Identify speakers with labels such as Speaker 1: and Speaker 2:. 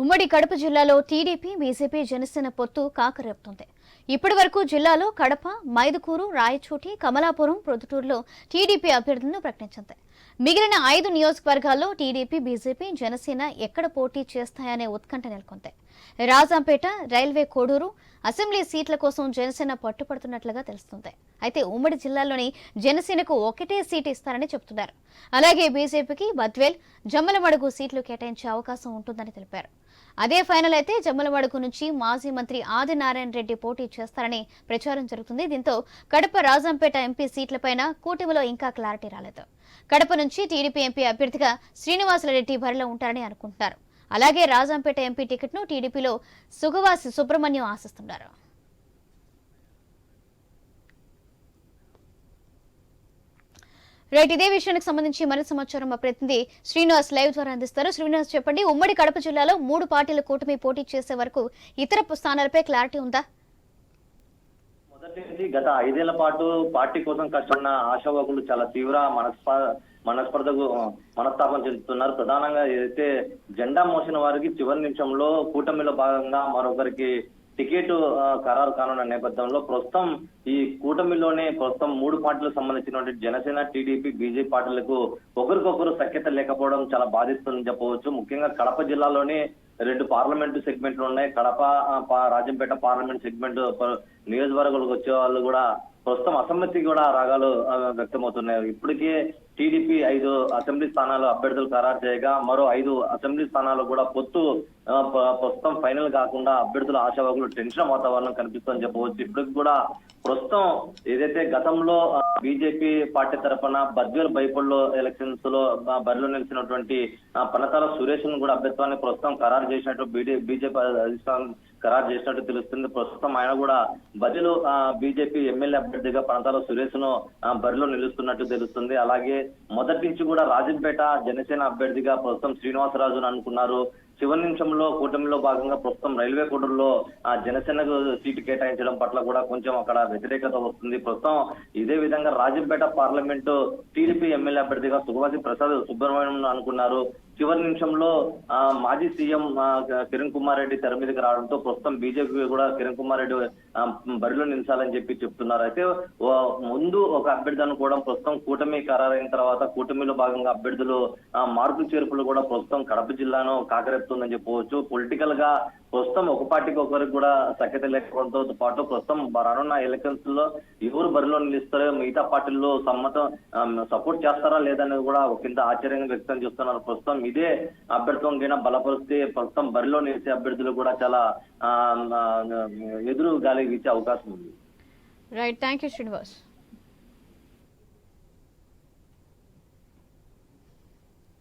Speaker 1: ఉమ్మడి కడప జిల్లాలో TDP BJP Janasena పొత్తు కాకరేపుతుంది. ఇప్పటి వరకు జిల్లాలో కడప మైదుకూరు రాయచోటి కమలాపురం ప్రొద్దుటూరులో టీడీపీ అభ్యర్థులను ప్రకటించింది. మిగిలిన ఐదు నియోజకవర్గాల్లో టీడీపీ బీజేపీ జనసేన ఎక్కడ పోటీ చేస్తాయనే ఉత్కంఠ నెలకొంది. రాజంపేట రైల్వే కోడూరు అసెంబ్లీ సీట్ల కోసం జనసేన పట్టుపడుతున్నట్లుగా తెలుస్తుంది. అయితే ఉమ్మడి జిల్లాలోని జనసేనకు ఒకటే సీటు ఇస్తారని చెబుతున్నారు. అలాగే బీజేపీకి బద్వేల్ జమ్మలమడుగు సీట్లు కేటాయించే అవకాశం ఉంటుందని తెలిపారు. అదే ఫైనల్ అయితే జమ్మలవాడకు నుంచి మాజీ మంత్రి ఆదినారాయణ రెడ్డి పోటీ చేస్తారని ప్రచారం జరుగుతుంది. దీంతో కడప రాజంపేట ఎంపీ సీట్లపైన కూటమిలో ఇంకా క్లారిటీ రాలేదు. కడప నుంచి టీడీపీ ఎంపీ అభ్యర్థిగా శ్రీనివాసులరెడ్డి బరిలో ఉంటారని అనుకుంటున్నారు. అలాగే రాజంపేట ఎంపీ టికెట్ను టీడీపీలో సుగవాసి సుబ్రహ్మణ్యం ఆశిస్తున్నారు. రైట్ ఇదే విషయానికి సంబంధించి మరింత సమాచారం మా ప్రతినిధి శ్రీనివాస్ లైవ్ ద్వారా అందిస్తారు. శ్రీనివాస్ చెప్పండి ఉమ్మడి కడప జిల్లాలో మూడు పార్టీల కూటమి పోటీ చేసే వరకు ఇతర స్థానాలపై క్లారిటీ ఉందా?
Speaker 2: మొదటి గత ఐదేళ్ళ పాటు పార్టీ కోసం కష్టపడిన ఆశావాకులు చాలా తీవ్ర మనస్ప మనస్పర్ధకు మనస్తాపం చెందుతున్నారు. ప్రధానంగా ఏదైతే జెండా మోసిన వారికి చివరి నిమిషంలో కూటమిలో భాగంగా మరొకరికి టికెట్ ఖరారు కానున్న నేపథ్యంలో ప్రస్తుతం ఈ కూటమిలోనే ప్రస్తుతం మూడు పార్టీలకు సంబంధించినటువంటి జనసేన టీడీపీ బీజేపీ పార్టీలకు ఒకరికొకరు సఖ్యత లేకపోవడం చాలా బాధిస్తుందని చెప్పవచ్చు. ముఖ్యంగా కడప జిల్లాలోనే రెండు పార్లమెంటు సెగ్మెంట్లు ఉన్నాయి. కడప రాజంపేట పార్లమెంట్ సెగ్మెంట్ నియోజకవర్గాలకు వచ్చే వాళ్ళు కూడా ప్రస్తుతం అసమ్మతి కూడా రాగాలు వ్యక్తమవుతున్నాయి. ఇప్పటికే టీడీపీ ఐదు అసెంబ్లీ స్థానాలు అభ్యర్థులు ఖరారు చేయగా మరో ఐదు అసెంబ్లీ స్థానాలు కూడా పొత్తు ప్రస్తుతం ఫైనల్ కాకుండా అభ్యర్థుల ఆశావాకులు టెన్షన్ వాతావరణం కనిపిస్తుందని చెప్పవచ్చు. ఇప్పటికి కూడా ప్రస్తుతం ఏదైతే గతంలో బీజేపీ పార్టీ తరఫున బద్వేల్ బైపల్లో ఎలక్షన్స్లో బరిలో నిలిచినటువంటి ఆ, పనతాల సురేష్ను కూడా అభ్యర్థాన్ని ప్రస్తుతం ఖరారు చేసినట్టు బీజేపీ అధిష్టానం ఖరారు చేసినట్టు తెలుస్తుంది. ప్రస్తుతం ఆయన కూడా బదిలు బీజేపీ ఎమ్మెల్యే పనతాల సురేష్ను బరిలో నిలుస్తున్నట్టు తెలుస్తుంది. అలాగే మొదటి నుంచి కూడా రాజంపేట జనసేన అభ్యర్థిగా ప్రస్తుతం శ్రీనివాసరాజును అనుకున్నారు. చివరి నిమిషంలో కూటమిలో భాగంగా ప్రస్తుతం రైల్వే కోడూరులో ఆ జనసేనకు సీటు కేటాయించడం పట్ల కూడా కొంచెం అక్కడ వ్యతిరేకత వస్తుంది. ప్రస్తుతం ఇదే విధంగా రాజంపేట పార్లమెంటు టీడీపీ ఎమ్మెల్యే అభ్యర్థిగా సుఖవాసి ప్రసాద్ సుబ్రహ్మణ్యం అనుకున్నారు. చివరి నిమిషంలో ఆ, మాజీ సీఎం కిరణ్ కుమార్ రెడ్డి తెర మీదకి రావడంతో ప్రస్తుతం బీజేపీ కూడా కిరణ్ కుమార్ రెడ్డి బరిలో నిలిచాలని చెప్పి చెప్తున్నారు. అయితే ముందు ఒక అభ్యర్థులను కూడా ప్రస్తుతం కూటమి ఖరారైన తర్వాత కూటమిలో భాగంగా అభ్యర్థులు మార్పు చేర్పులు కూడా ప్రస్తుతం కడప జిల్లాను కాకరెత్తుందని చెప్పవచ్చు. పొలిటికల్గా ప్రస్తుతం ఒక పార్టీకి ఒకరికి కూడా సఖ్యత లేకపోవడంతో పాటు ప్రస్తుతం రానున్న ఎలక్షన్స్లో ఎవరు బరిలో నిలుస్తారో మిగతా పార్టీల్లో సమ్మతం సపోర్ట్ చేస్తారా లేదనేది కూడా ఒక కింద ఆశ్చర్యంగా వ్యక్తం చేస్తున్నారు. ప్రస్తుతం ఇదే అభ్యర్థం కింద బలపరిస్తే ప్రస్తుతం బరిలో నిలిచే అభ్యర్థులు కూడా చాలా ఎదురు గాలి ఇచ్చే అవకాశం ఉంది.
Speaker 1: Right thank you Srinivas